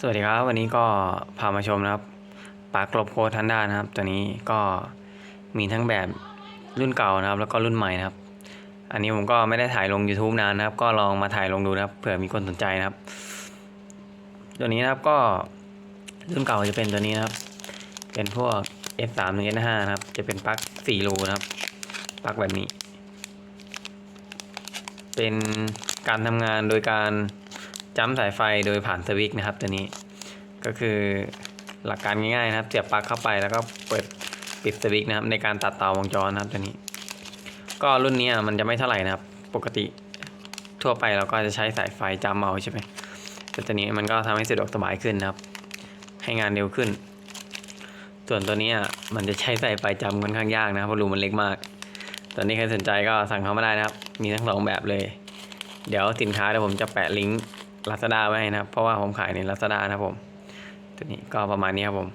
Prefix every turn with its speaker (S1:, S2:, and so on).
S1: สวัสดีครับ วันนี้ก็พามาชมนะครับปาร์คลบโคทันด้านะครับ ตัวนี้ก็มีทั้งแบบรุ่นเก่านะครับ แล้วก็รุ่นใหม่นะครับ อันนี้ผมก็ไม่ได้ถ่ายลง YouTube นานนะครับ ก็ลองมาถ่ายลงดูนะครับเผื่อมีคนสนใจนะครับ ตัวนี้นะครับก็รุ่นเก่าจะเป็นตัวนี้นะครับ เป็นพวก S3 ถึง S5 นะครับ จะเป็นปลั๊ก4รูนะครับปลั๊กแบบนี้ เป็นการทำงานโดยการ จ้ำสายไฟโดยผ่านสวิตช์นะครับตัวนี้ก็คือหลักการง่ายๆนะครับ เสียบปลั๊กเข้าไปแล้วก็เปิดปิดสวิตช์นะครับ ในการตัดต่อวงจรนะครับตัวนี้ ก็รุ่นนี้มันจะไม่เท่าไหร่นะครับ ปกติทั่วไปเราก็จะใช้สายไฟจ้ำเอาใช่ไหมแต่ตัวนี้มันก็ทำให้สะดวกสบายขึ้นนะครับ ให้งานเร็วขึ้น ส่วนตัวนี้มันจะใช้สายไฟจำค่อนข้างยากนะครับเพราะรูมันเล็กมาก ตอนนี้ใครสนใจก็สั่งเข้ามาได้นะครับ มีทั้งสองแบบเลย เดี๋ยวสินค้าเดี๋ยวผมจะแปะลิงก์ ลาซาด้าไว้นะครับ เพราะว่าผมขายในลาซาด้านะครับผม ตัวนี้ก็ประมาณนี้ครับผม